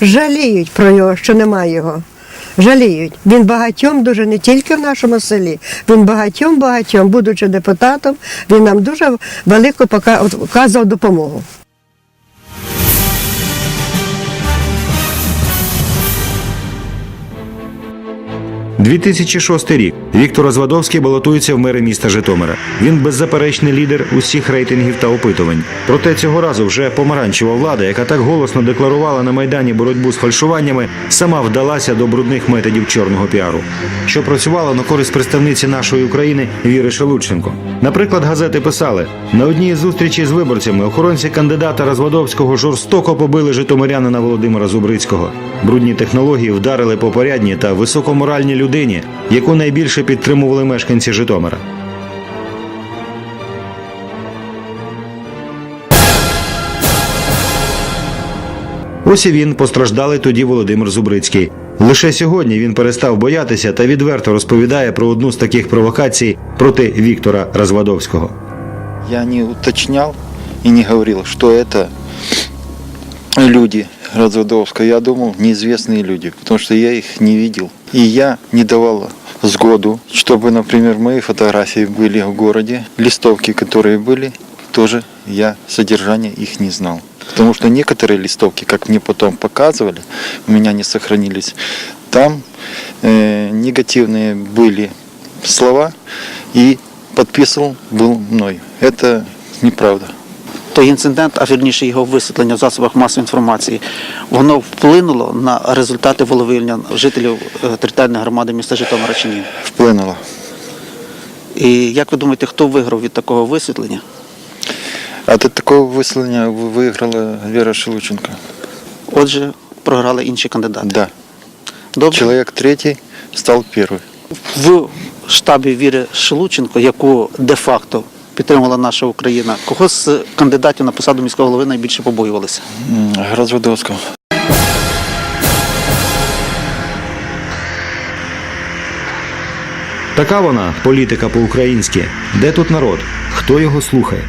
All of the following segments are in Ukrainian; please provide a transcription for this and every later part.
жаліють про його, що немає його. Жаліють. Він багатьом дуже не тільки в нашому селі, він багатьом багатьом, будучи депутатом, він нам дуже велику показував допомогу. 2006 рік. Віктор Розвадовський балотується в мери міста Житомира. Він беззаперечний лідер усіх рейтингів та опитувань. Проте цього разу вже помаранчева влада, яка так голосно декларувала на майдані боротьбу з фальшуваннями, сама вдалася до брудних методів чорного піару, що працювало на користь представниці нашої України Віри Шелудченко. Наприклад, газети писали на одній із зустрічей з виборцями охоронці кандидата Розвадовського жорстоко побили житомирянина Володимира Зубрицького. Брудні технології вдарили по порядній та високоморальній людині, яку найбільше підтримували мешканці Житомира. Ось і він постраждалий тоді Володимир Зубрицький. Лише сьогодні він перестав боятися та відверто розповідає про одну з таких провокацій проти Віктора Розвадовського. Я не уточнял и не говорил, что это люди Разводовска. Я думал, неизвестные люди, потому что я их не видел. И я не давал сгоду, чтобы, например, мои фотографии были в городе, листовки, которые были, тоже я содержание их не знал. Потому что некоторые листовки, как мне потом показывали, у меня не сохранились, там э, негативные были слова и подписывал был мной. Это неправда. Той інцидент, а вірніше його висвітлення в засобах масової інформації, воно вплинуло на результати волевиявлення жителів е, територіальної громади міста Житомира чи ні? Вплинуло. І як ви думаєте, хто виграв від такого висвітлення? А от такого висловлення виграла Віра Шелученко. Отже, програли інші кандидати. Да. Добре. Чоловік третій став перший. В штабі Віри Шелученко, яку де-факто підтримувала наша Україна, кого з кандидатів на посаду міського голови найбільше побоювалися? Розводовського. Така вона політика по-українськи. Де тут народ? Хто його слухає?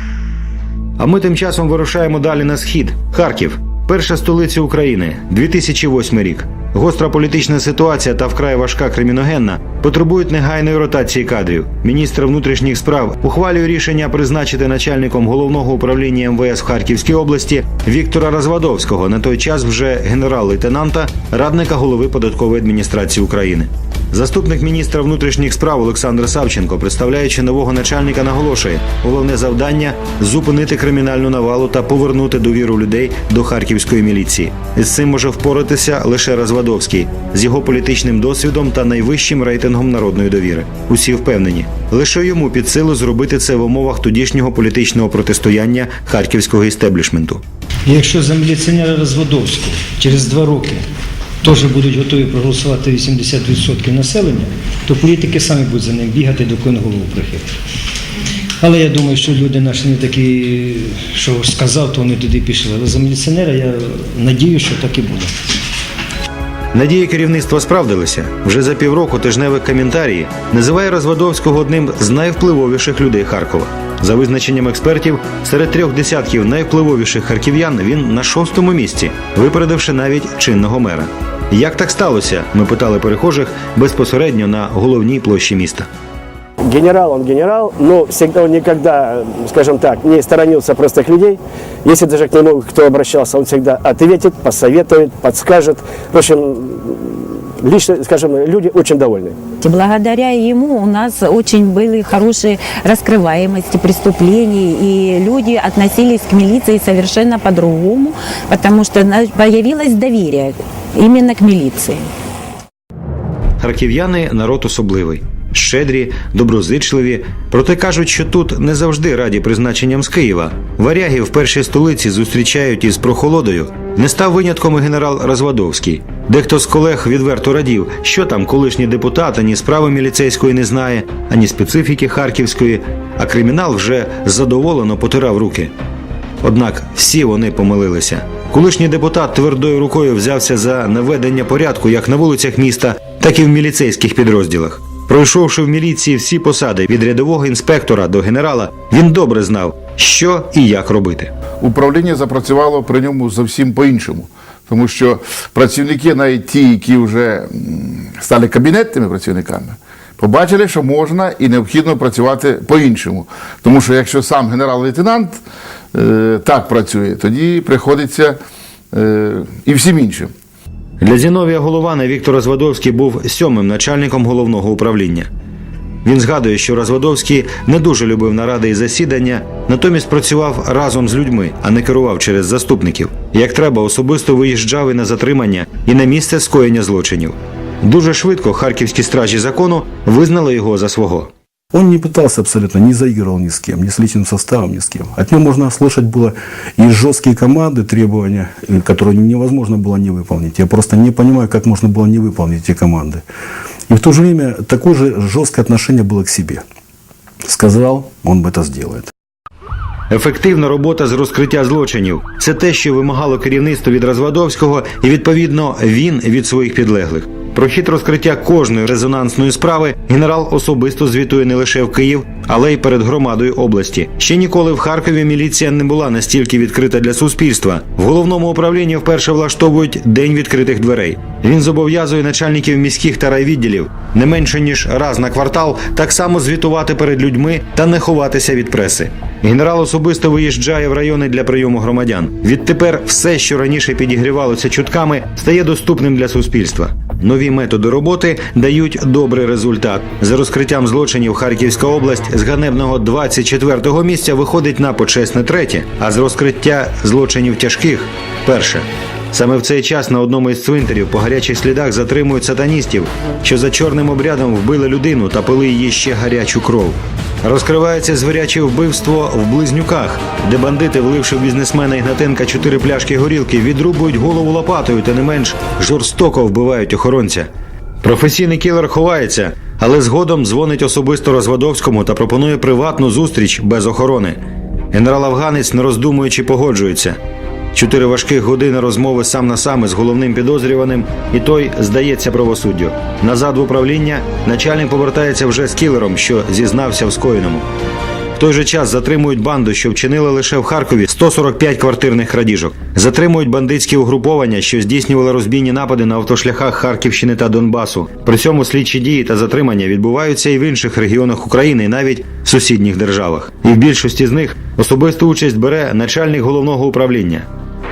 А ми тим часом вирушаємо далі на схід. Харків, перша столиця України, 2008 рік. Гостра політична ситуація та вкрай важка криміногенна потребують негайної ротації кадрів. Міністр внутрішніх справ ухвалює рішення призначити начальником головного управління МВС в Харківській області Віктора Розвадовського, на той час вже генерал-лейтенанта, радника голови податкової адміністрації України. Заступник міністра внутрішніх справ Олександр Савченко, представляючи нового начальника, наголошує, головне завдання зупинити кримінальну навалу та повернути довіру людей до харківської міліції. З цим може впоратися лише Розвадовський з його політичним досвідом та найвищим рейтингом народної довіри. Усі впевнені, лише йому під силу зробити це в умовах тодішнього політичного протистояння харківського істеблішменту. Якщо за міліціонера Розводовського через два роки теж будуть готові проголосувати 80% населення, то політики самі будуть за ним бігати, до голову прихити. Але я думаю, що люди наші не такі, що сказав, то вони туди пішли. Але за міліціонера я надію, що так і буде. Надії керівництва справдилися. Вже за півроку Тижневе коментарії називає Розвадовського одним з найвпливовіших людей Харкова. За визначенням експертів, серед трьох десятків найвпливовіших харків'ян він на шостому місці, випередивши навіть чинного мера. Як так сталося? Ми питали перехожих безпосередньо на головній площі міста. Генерал он генерал, но всегда он никогда, скажем так, не сторонился простых людей. Если даже к нему кто обращался, он всегда ответит, посоветует, подскажет. В общем, лично, скажем, люди очень довольны. Благодаря ему у нас очень были хорошие раскрываемости преступлений, и люди относились к милиции совершенно по-другому, потому что появилось доверие именно к милиции. Харків'яни народ особливий. Щедрі, доброзичливі, проте кажуть, що тут не завжди раді призначенням з Києва. Варяги в першій столиці зустрічають із прохолодою. Не став винятком і генерал Розвадовський. Дехто з колег відверто радів, що там колишній депутат ані справи міліцейської не знає, ані специфіки харківської, а кримінал вже задоволено потирав руки. Однак всі вони помилилися. Колишній депутат твердою рукою взявся за наведення порядку як на вулицях міста, так і в міліцейських підрозділах. Пройшовши в міліції всі посади від рядового інспектора до генерала, він добре знав, що і як робити. Управління запрацювало при ньому зовсім по-іншому. Тому що працівники, навіть ті, які вже стали кабінетними працівниками, побачили, що можна і необхідно працювати по-іншому. Тому що якщо сам генерал-лейтенант е, так працює, тоді приходиться е, і всім іншим. Для Зіновія Голована Віктор Розвадовський був сьомим начальником головного управління. Він згадує, що Розвадовський не дуже любив наради і засідання, натомість працював разом з людьми, а не керував через заступників. Як треба, особисто виїжджав і на затримання, і на місце скоєння злочинів. Дуже швидко харківські стражі закону визнали його за свого. Он не пытался абсолютно, не заигрывал ни с кем, ни с личным составом, ни с кем. От него можно слышать было и жесткие команды, требования, э, которые невозможно было не выполнить. Я просто не понимаю, как можно было не выполнить эти команды. И в то же время такое же жесткое отношение было к себе. Сказал, он бы это сделает. Ефективна робота з розкриття злочинів це те, що вимагало керівництво від Розвадовського, і відповідно він від своїх підлеглих. Про хід розкриття кожної резонансної справи генерал особисто звітує не лише в Київ, але й перед громадою області. Ще ніколи в Харкові міліція не була настільки відкрита для суспільства. В головному управлінні вперше влаштовують день відкритих дверей. Він зобов'язує начальників міських та райвідділів не менше ніж раз на квартал так само звітувати перед людьми та не ховатися від преси. Генерал особисто виїжджає в райони для прийому громадян. Відтепер все, що раніше підігрівалося чутками, стає доступним для суспільства. Нові методи роботи дають добрий результат. За розкриттям злочинів Харківська область з ганебного 24-го місця виходить на почесне третє, а з розкриття злочинів тяжких перше. Саме в цей час на одному із цвинтарів по гарячих слідах затримують сатаністів, що за чорним обрядом вбили людину та пили її ще гарячу кров. Розкривається звіряче вбивство в близнюках, де бандити, вливши в бізнесмена Ігнатенка чотири пляшки горілки, відрубують голову лопатою та не менш жорстоко вбивають охоронця. Професійний кілер ховається, але згодом дзвонить особисто Розвадовському та пропонує приватну зустріч без охорони. Генерал Афганець, не роздумуючи, погоджується. Чотири важких години розмови сам на сам із головним підозрюваним, і той здається правосуддю. Назад в управління начальник повертається вже з кілером, що зізнався в скоєному. В той же час затримують банду, що вчинила лише в Харкові 145 квартирних крадіжок. Затримують бандитські угруповання, що здійснювали розбійні напади на автошляхах Харківщини та Донбасу. При цьому слідчі дії та затримання відбуваються і в інших регіонах України, і навіть в сусідніх державах. І в більшості з них особисту участь бере начальник головного управління.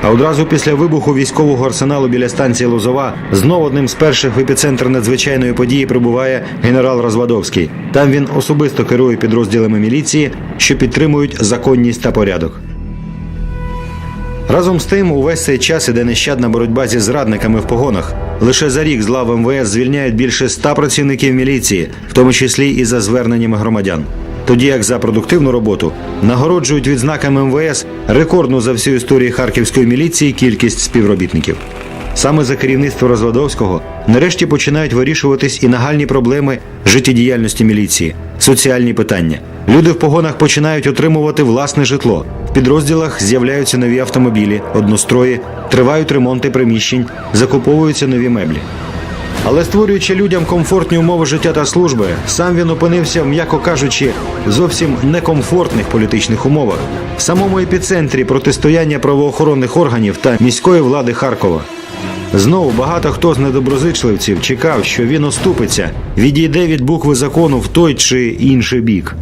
А одразу після вибуху військового арсеналу біля станції Лозова знов одним з перших в епіцентр надзвичайної події прибуває генерал Розвадовський. Там він особисто керує підрозділами міліції, що підтримують законність та порядок. Разом з тим, увесь цей час іде нещадна боротьба зі зрадниками в погонах. Лише за рік з лав МВС звільняють більше ста працівників міліції, в тому числі і за зверненнями громадян. Тоді як за продуктивну роботу нагороджують відзнаками МВС рекордну за всю історію харківської міліції кількість співробітників. Саме за керівництво Розвадовського нарешті починають вирішуватись і нагальні проблеми життєдіяльності міліції, соціальні питання. Люди в погонах починають отримувати власне житло. В підрозділах з'являються нові автомобілі, однострої, тривають ремонти приміщень, закуповуються нові меблі. Але створюючи людям комфортні умови життя та служби, сам він опинився, м'яко кажучи, зовсім некомфортних політичних умовах в самому епіцентрі протистояння правоохоронних органів та міської влади Харкова. Знову багато хто з недоброзичливців чекав, що він оступиться, відійде від букви закону в той чи інший бік.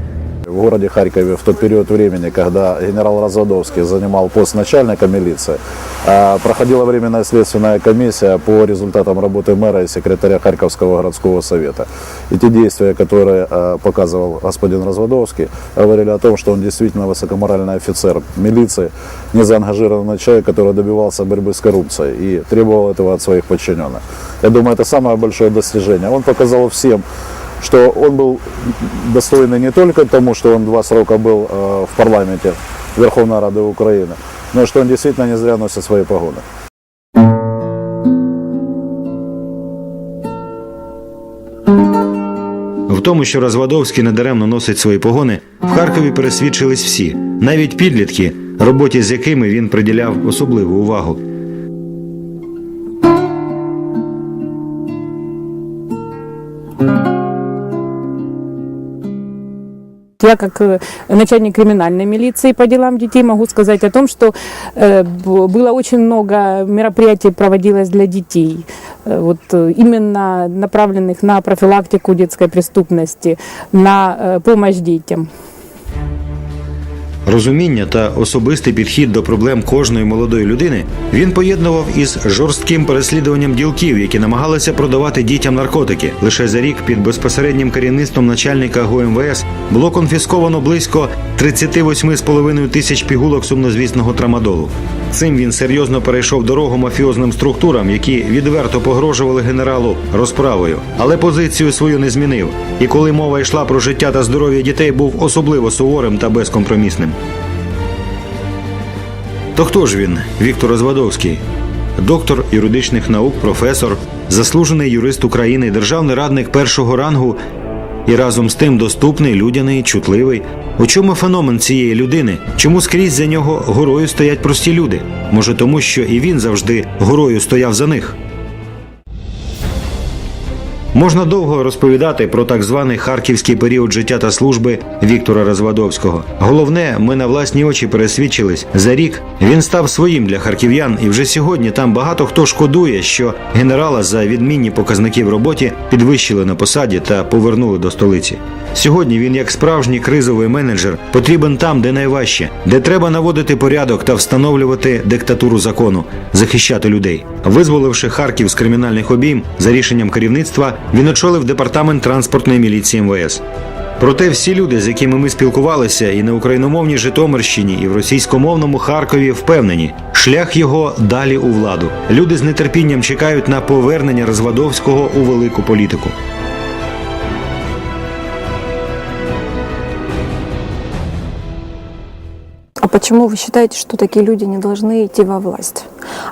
В городе Харькове в тот период времени, когда генерал Разадовский занимал пост начальника милиции, а, проходила временная следственная комиссия по результатам работы мэра и секретаря Харьковского городского совета. И те действия, которые а, показывал господин Разводовский, говорили о том, что он действительно высокоморальный офицер милиции, незаангажированный человек, который добивался борьбы с коррупцией и требовал этого от своих подчиненных. Я думаю, это самое большое достижение. Он показал всем, что он был достойный не только тому, что он два срока был э, в парламенте Верховной Рады Украины, но и что он действительно не зря носит свои погоны. В тому, що Розвадовський недаремно носить свої погони, в Харкові пересвідчились всі, навіть підлітки, роботі з якими він приділяв особливу увагу. я как э, начальник криминальной милиции по делам детей могу сказать о том, что э, б- было очень много мероприятий проводилось для детей, э, вот э, именно направленных на профилактику детской преступности, на э, помощь детям. Розуміння та особистий підхід до проблем кожної молодої людини він поєднував із жорстким переслідуванням ділків, які намагалися продавати дітям наркотики. Лише за рік під безпосереднім керівництвом начальника ГУМВС було конфісковано близько 38,5 тисяч пігулок сумнозвісного трамадолу. Цим він серйозно перейшов дорогу мафіозним структурам, які відверто погрожували генералу розправою, але позицію свою не змінив. І коли мова йшла про життя та здоров'я дітей, був особливо суворим та безкомпромісним. То хто ж він, Віктор Розвадовський? Доктор юридичних наук, професор, заслужений юрист України, державний радник першого рангу і разом з тим доступний, людяний, чутливий. У чому феномен цієї людини? Чому скрізь за нього горою стоять прості люди? Може, тому що і він завжди горою стояв за них? Можна довго розповідати про так званий харківський період життя та служби Віктора Розвадовського. Головне, ми на власні очі пересвідчились. За рік він став своїм для харків'ян, і вже сьогодні там багато хто шкодує, що генерала за відмінні показники в роботі підвищили на посаді та повернули до столиці. Сьогодні він, як справжній кризовий менеджер, потрібен там, де найважче, де треба наводити порядок та встановлювати диктатуру закону, захищати людей. Визволивши Харків з кримінальних обійм за рішенням керівництва, він очолив департамент транспортної міліції МВС. Проте всі люди, з якими ми спілкувалися, і на україномовній Житомирщині, і в російськомовному Харкові впевнені, шлях його далі у владу. Люди з нетерпінням чекають на повернення Розвадовського у велику політику. Почему вы считаете, что такие люди не должны идти во власть?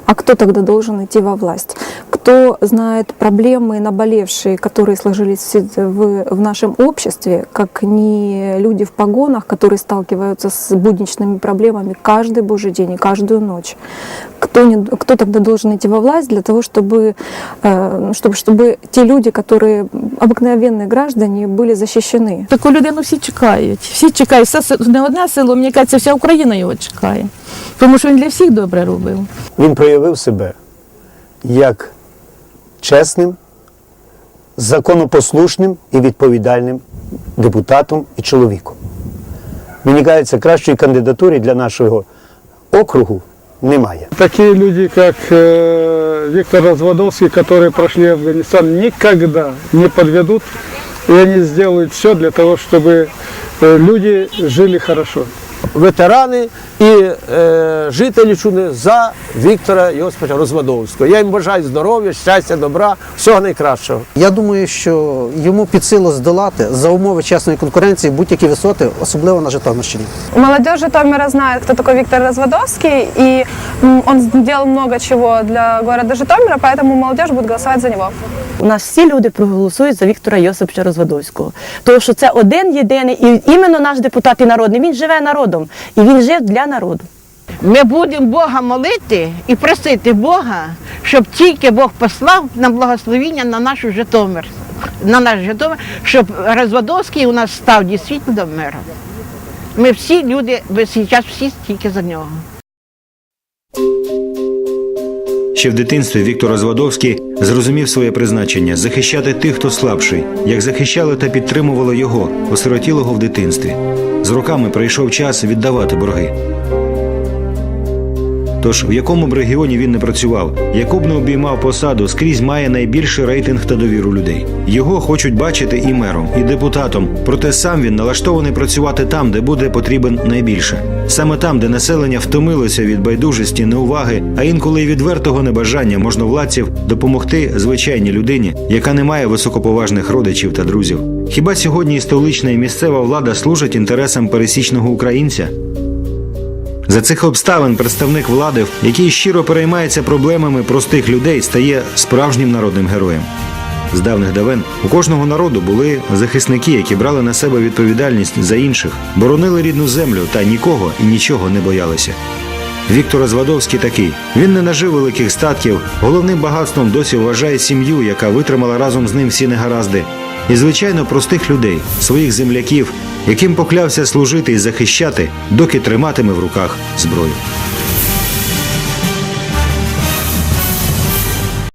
А кто тогда должен идти во власть? Кто знает проблемы наболевшие, которые сложились в, в- в нашем обществе, как не люди в погонах, которые сталкиваются с будничными проблемами каждый божий день и каждую ночь? Кто, не, кто тогда должен идти во власть для того, чтобы, э, чтобы, чтобы те люди, которые обыкновенные граждане, были защищены? Таку людину всі чекають. Всі чекають. Все, се- не одне село, мені кажеться, вся Україна його чекає. Тому що він для всіх добре робив. Він проявив себе як чесним, законопослушним і відповідальним депутатом і чоловіком. Мені кажеться, кращої кандидатури для нашого округу немає. Такие люди, как э, Виктор Разводовский, которые прошли Афганистан, никогда не подведут, и они сделают все для того, чтобы э, люди жили хорошо. Ветерани і е, жителі Чуни за Віктора Йосиповича Розводовського. Я їм бажаю здоров'я, щастя, добра, всього найкращого. Я думаю, що йому під силу здолати за умови чесної конкуренції будь-які висоти, особливо на Житомирщині. Молодь Житомира знає, хто такий Віктор Разводовский, и м, он сделал много чего для города Житомира, поэтому молодежь будет голосовать за него. У нас всі люди проголосують за Віктора Йосиповича Розводовського. Тому що це один єдиний, і іменно наш депутат і народний. Він живе народом, і він жив для народу. Ми будемо Бога молити і просити Бога, щоб тільки Бог послав нам благословіння на нашу Житомир, на наш Житомир, щоб Розводовський у нас став дійсно мером. Ми всі люди, ви зараз всі тільки за нього. Ще в дитинстві Віктор Розвадовський зрозумів своє призначення захищати тих, хто слабший, як захищали та підтримували його, осиротілого в дитинстві. З роками прийшов час віддавати борги. Тож, в якому б регіоні він не працював, яку б не обіймав посаду, скрізь має найбільший рейтинг та довіру людей. Його хочуть бачити і мером, і депутатом. Проте сам він налаштований працювати там, де буде потрібен найбільше. Саме там, де населення втомилося від байдужості, неуваги, а інколи й відвертого небажання можновладців допомогти звичайній людині, яка не має високоповажних родичів та друзів. Хіба сьогодні столична і місцева влада служать інтересам пересічного українця? За цих обставин представник влади, який щиро переймається проблемами простих людей, стає справжнім народним героєм. З давних давен у кожного народу були захисники, які брали на себе відповідальність за інших, боронили рідну землю та нікого і нічого не боялися. Віктор Розвадовський такий. Він не нажив великих статків. Головним багатством досі вважає сім'ю, яка витримала разом з ним всі негаразди. І, звичайно, простих людей, своїх земляків, яким поклявся служити і захищати, доки триматиме в руках зброю.